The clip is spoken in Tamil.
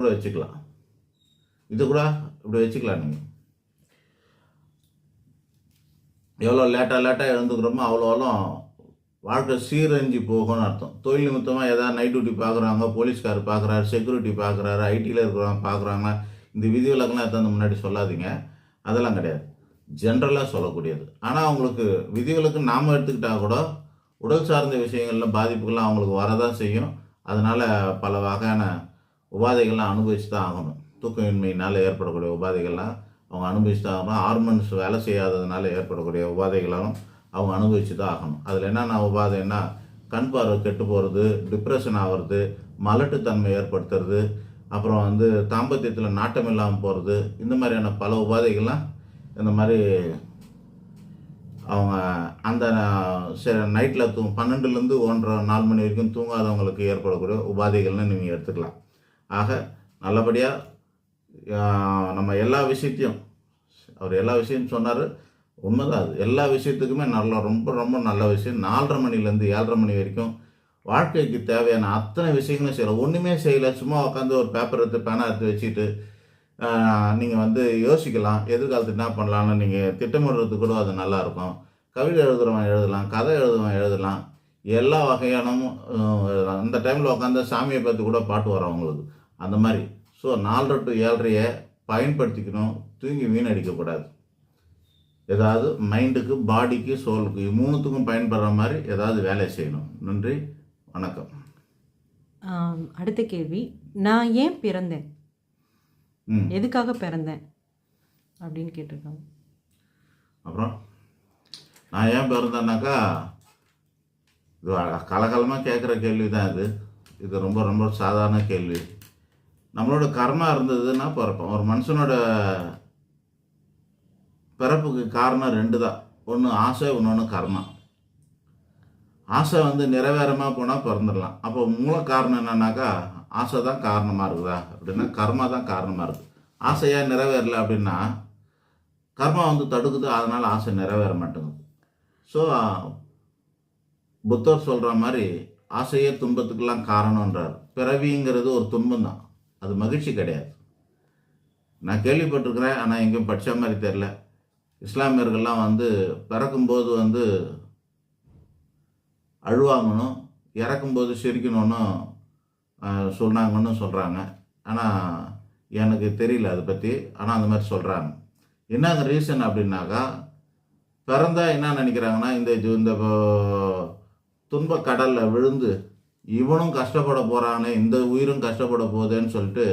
கூட வச்சுக்கலாம். இது கூட இப்படி வச்சுக்கலாம் நீங்கள் எவ்வளோ லேட்டாக லேட்டாக எழுந்துக்கிறோமோ அவ்வளோ அவ்வளோ வாழ்க்கை சீரழிஞ்சு போகும்னு அர்த்தம். தொழில் நிமித்தமாக எதாவது நைட் டியூட்டி பார்க்குறாங்க போலீஸ்கார் பார்க்குறாரு செக்யூரிட்டி பார்க்குறாரு ஐடியில் இருக்கிறவங்க பார்க்குறாங்க இந்த விதிவிலக்கெல்லாம் எத்தனை முன்னாடி சொல்லாதீங்க. அதெல்லாம் கிடையாது. ஜென்ரலாக சொல்லக்கூடியது. ஆனால் அவங்களுக்கு விதிவிலக்கு நாம் எடுத்துக்கிட்டால் கூட உடல் சார்ந்த விஷயங்கள்லாம் பாதிப்புகள்லாம் அவங்களுக்கு வரதான் செய்யும். அதனால் பல வகையான உபாதைகள்லாம் அனுபவிச்சு தான் ஆகணும். தூக்கமின்மையினால் ஏற்படக்கூடிய உபாதைகள்லாம் அவங்க அனுபவிச்சு தான் ஆகணும். ஹார்மோன்ஸ் வேலை செய்யாததுனால ஏற்படக்கூடிய உபாதைகளும் அவங்க அனுபவிச்சு தான் ஆகணும். அதில் என்னென்ன உபாதைன்னா கண் பார்வை கெட்டு போகிறது டிப்ரெஷன் ஆகிறது மலட்டுத்தன்மை ஏற்படுத்துறது அப்புறம் வந்து தாம்பத்தியத்தில் நாட்டம் இல்லாமல் போகிறது இந்த மாதிரியான பல உபாதைகள்லாம் இந்த மாதிரி அவங்க அந்த நைட்டில் தூ பன்னெண்டுலேருந்து ஒன்றரை நாலு மணி வரைக்கும் தூங்காதவங்களுக்கு ஏற்படக்கூடிய உபாதைகள்னு நீங்கள் எடுத்துக்கலாம். ஆக நல்லபடியாக நம்ம எல்லா விஷயத்தையும் அவர் எல்லா விஷயம் சொன்னார். உண்மைதான் அது. எல்லா விஷயத்துக்குமே நல்ல ரொம்ப ரொம்ப நல்ல விஷயம். நாலரை மணிலேருந்து ஏழரை மணி வரைக்கும் வாழ்க்கைக்கு தேவையான அத்தனை விஷயங்களும் செய்யலாம். ஒன்றுமே செய்யலை. சும்மா உட்காந்து ஒரு பேப்பர் எடுத்து பேனா எடுத்து வச்சுட்டு நீங்கள் வந்து யோசிக்கலாம். எதிர்காலத்து என்ன பண்ணலாம்னு நீங்கள் திட்டமிடுறதுக்கு கூட அது நல்லாயிருக்கும் கவிதை எழுதுகிறவன் எழுதலாம் கதை எழுதுறவன் எழுதலாம். எல்லா வகையானமும் இந்த டைமில் உட்காந்து சாமியை பற்றி கூட பாட்டு வரும் அவங்களுக்கு. அந்த மாதிரி. ஸோ நாலரை டு ஏழரையை பயன்படுத்திக்கணும். தூங்கி வீணடிக்கக்கூடாது ஏதாவது மைண்டுக்கு பாடிக்கு சோலுக்கு மூணுத்துக்கும் பயன்படுற மாதிரி ஏதாவது வேலை செய்யணும். நன்றி. வணக்கம். அடுத்த கேள்வி. நான் ஏன் பிறந்தேன்? எதுக்காக பிறந்தேன்? அப்படின்னு கேட்டிருக்காங்க. அப்புறம் நான் ஏன் பிறந்தேன்னாக்கா இது கலகலமாக கேட்குற கேள்வி தான் இது. இது ரொம்ப ரொம்ப சாதாரண கேள்வி. நம்மளோட கர்மா இருந்ததுன்னா பிறப்போம். ஒரு மனுஷனோட பிறப்புக்கு காரணம் ரெண்டு தான் ஒன்று ஆசை இன்னொன்று கர்மா. ஆசை வந்து நிறைவேறமாக போனால் பிறந்துடலாம். அப்போ மூல காரணம் என்னன்னாக்கா ஆசை தான் காரணமாக இருக்குதா? அப்படின்னா கர்மா தான் காரணமாக இருக்குது ஆசையாக நிறைவேறல அப்படின்னா கர்மா வந்து தடுக்குது. அதனால் ஆசை நிறைவேற மாட்டேங்குது. ஸோ புத்தர் சொல்கிற மாதிரி ஆசையே துன்பத்துக்கெல்லாம் காரணன்றார் பிறவிங்கிறது ஒரு துன்பம் தான் அது மகிழ்ச்சி கிடையாது. நான் கேள்விப்பட்டிருக்கிறேன் ஆனால் எங்கேயும் படித்த மாதிரி தெரில இஸ்லாமியர்கள்லாம் வந்து பிறக்கும்போது வந்து அழுவாங்கணும் இறக்கும்போது சிரிக்கணும்னு சொன்னாங்கன்னு சொல்கிறாங்க ஆனால் எனக்கு தெரியல அதை பற்றி ஆனால் அந்த மாதிரி சொல்கிறாங்க என்ன ரீசன் அப்படின்னாக்கா பிறந்தா என்ன நினைக்கிறாங்கன்னா இந்த இது- இந்த துன்ப கடலில் விழுந்து இவனும் கஷ்டப்பட போகிறானே இந்த உயிரும் கஷ்டப்பட போதேன்னு சொல்லிட்டு